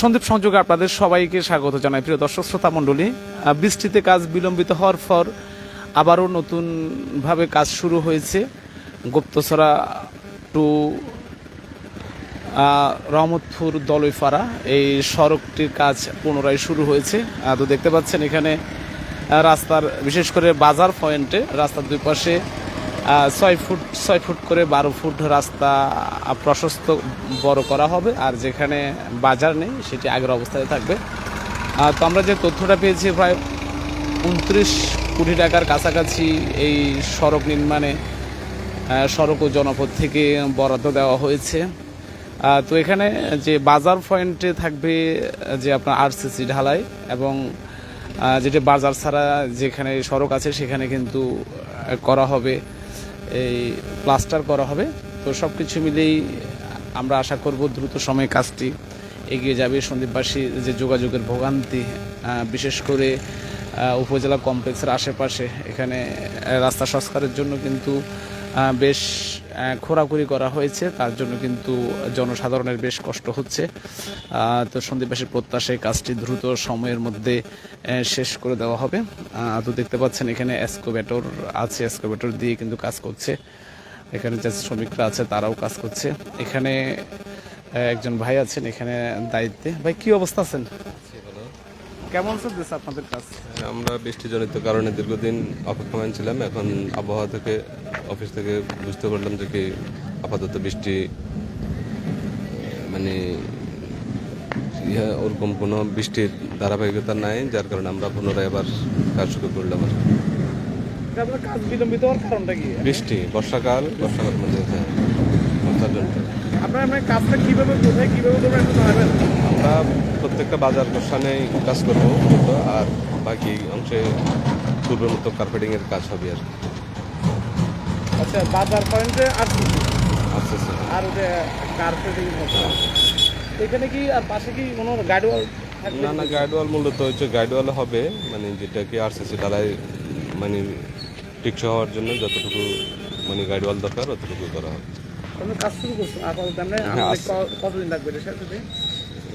সন্দীপ সংযোগে আপনাদের সবাইকে স্বাগত জানাই। প্রিয় দর্শক, শ্রোতা মণ্ডলী বৃষ্টিতে কাজ বিলম্বিত হওয়ার পর আবারও নতুনভাবে কাজ শুরু হয়েছে। গুপ্তছড়া টু রহমতপুর দলইপাড়া, এই সড়কটির কাজ পুনরায় শুরু হয়েছে। তো দেখতে পাচ্ছেন এখানে রাস্তার, বিশেষ করে বাজার পয়েন্টে, রাস্তার দুই পাশে ছয় ফুট ছয় ফুট করে বারো ফুট রাস্তা প্রশস্ত বড় করা হবে, আর যেখানে বাজার নেই সেটি আগের অবস্থায় থাকবে। তো আমরা যে তথ্যটা পেয়েছি প্রায় উনত্রিশ কোটি টাকার কাছাকাছি এই সড়ক নির্মাণে সড়ক ও জনপদ থেকে বরাদ্দ দেওয়া হয়েছে। তো এখানে যে বাজার পয়েন্টে থাকবে যে আপনার আরসিসি ঢালাই এবং যেটা বাজার ছাড়া যেখানে সড়ক আছে সেখানে কিন্তু করা হবে। এই প্লাস্টার করা হবে। তো সব কিছু মিলেই আমরা আশা করব দ্রুত সময়ে কাজটি এগিয়ে যাবে। সন্দীপবাসী যে যোগাযোগের ভোগান্তি বিশেষ করে উপজেলা কমপ্লেক্সের আশেপাশে, এখানে রাস্তা সংস্কারের জন্য কিন্তু বেশ খোরাখুরি করা হয়েছে, তার জন্য কিন্তু জনসাধারণের বেশ কষ্ট হচ্ছে। তো সন্দীপবাসীর প্রত্যাশায় কাজটি দ্রুত সময়ের মধ্যে শেষ করে দেওয়া হবে। তো দেখতে পাচ্ছেন এখানে এসকোভেটর আছে এসকোভেটর দিয়ে কিন্তু কাজ করছে। এখানে যে শ্রমিকরা আছে, তারাও কাজ করছে। এখানে একজন ভাই আছেন এখানে দায়িত্বে। ভাই, কি অবস্থা আছেন? কেমন চলতেছে আপনাদের কাজ? আমরা বৃষ্টিজনিত কারণে দীর্ঘদিন অপেক্ষমান ছিলাম। এখন আবহাওয়া থেকে অফিস থেকে বুঝতে পারলাম যে কি আপাতত বৃষ্টি মানে ইহা ওরকম কোনো বৃষ্টির ধারাবাহিকতা নাই যার কারণে আমরা পুনরায় আবার কাজ শুরু করলাম আর। কাজ বিলম্বিত হওয়ার কারণটা কি? বৃষ্টি বর্ষাকাল বর্ষাকাল মানে হ্যাঁ বর্ষার আপনার মানে কাজটা কীভাবে কোথায় কীভাবে করবেন একটু জানাবেন? আমরা প্রত্যেকটা বাজার গোসানেই কাজ করব আর বাকি অংশে পূর্বের মতো কার্পেটিংয়ের কাজ হবে আর কি। আচ্ছা বাজার পয়েন্টে আর আচ্ছা আচ্ছা। আর ওটা কার্পেটিং এখানে কি আর পাশে কি কোনো গাড়িওয়াল না না গাইডওয়াল মূলত হচ্ছে গাইডওয়াল হবে মানে যেটাকে আরসিসি ডালাই মানে টিকসই হওয়ার জন্য যতটুকু মানে গাইডওয়াল দরকার অতটুকু করা হবে। কাজ শুরু করছেন আপাতত হ্যাঁ, কতদিন লাগবে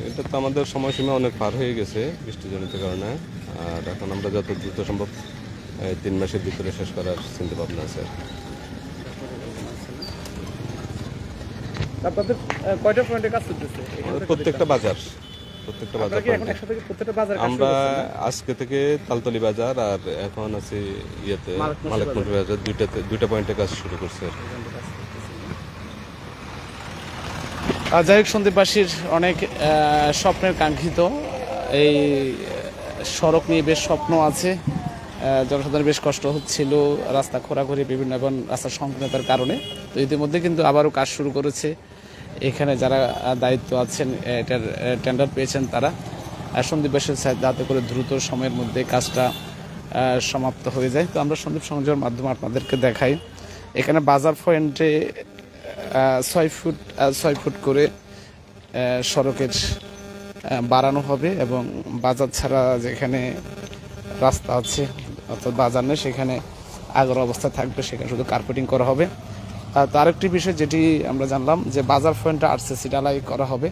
এটা তো আমাদের সময়সীমা অনেক পার হয়ে গেছে বৃষ্টিজনিত কারণে। আর এখন আমরা যত দ্রুত সম্ভব এই তিন মাসের ভিতরে শেষ করার চিন্তা ভাবনা আছে আপনাদের কয়টা পয়েন্টে কাজ চলতেছে? প্রত্যেকটা বাজার প্রত্যেকটা বাজার প্রত্যেকটা বাজার আমরা? আজকে থেকে তালতলি বাজার আর এখন আছি ইয়েতে মালিকমুখী বাজার। দুইটাতে দুইটা পয়েন্টে কাজ শুরু করছে আর কি। আর যাই হোক সন্দীপবাসীর অনেক স্বপ্নের কাঙ্ক্ষিত। এই সড়ক নিয়ে বেশ স্বপ্ন আছে। জনসাধারণের বেশ কষ্ট হচ্ছিল, রাস্তা খোরাখুরি বিভিন্ন এবং রাস্তার সংকীর্ণতার কারণে। তো ইতিমধ্যে কিন্তু আবারও কাজ শুরু করেছে। এখানে যারা দায়িত্ব আছেন এটার টেন্ডার পেয়েছেন তারা। সন্দীপবাসীর যাতে করে দ্রুত সময়ের মধ্যে কাজটা সমাপ্ত হয়ে যায়। তো আমরা সন্দীপ সংযোগের মাধ্যমে আপনাদেরকে দেখাই। এখানে বাজার পয়েন্টে ছয় ফুট ছয় ফুট করে সড়কের বাড়ানো হবে এবং বাজার ছাড়া যেখানে রাস্তা আছে, অর্থাৎ বাজার নেই, সেখানে আগের অবস্থা থাকবে, সেখানে শুধু কার্পেটিং করা হবে। আর তো আরেকটি বিষয় যেটি আমরা জানলাম, যে বাজার পয়েন্টটা আরসিসি ডালাই করা হবে।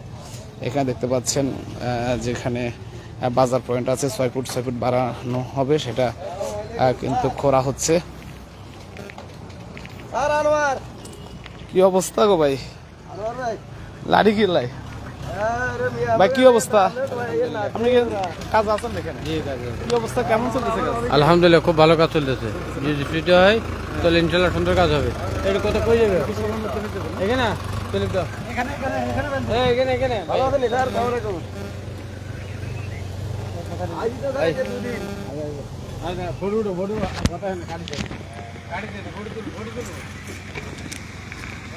এখানে দেখতে পাচ্ছেন যেখানে বাজার পয়েন্ট আছে, ছয় ফুট ছয় ফুট বাড়ানো হবে, সেটা কিন্তু করা হচ্ছে। কি অবস্থা গো ভাই? লাড়ি কি লাই? ভাই কি অবস্থা? আপনি কাজ আছেন এখানে কি অবস্থা? কেমন চলতেছে আলহামদুলিল্লাহ খুব ভালো কাজ চলতেছে। যদি ফ্রিতে হয় তাহলে ইনশাল্লাহ সুন্দর কাজ হবে। এটা কত কই যাবে? এখানে? এখানে এখানে ভালো আছেন আজ তো গাড়ি দুদিন। আজ ফটো ফটো কথা গাড়ি গাড়ি ফটো ফটো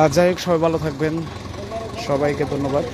আর যাই হোক সবাই ভালো থাকবেন। সবাইকে ধন্যবাদ।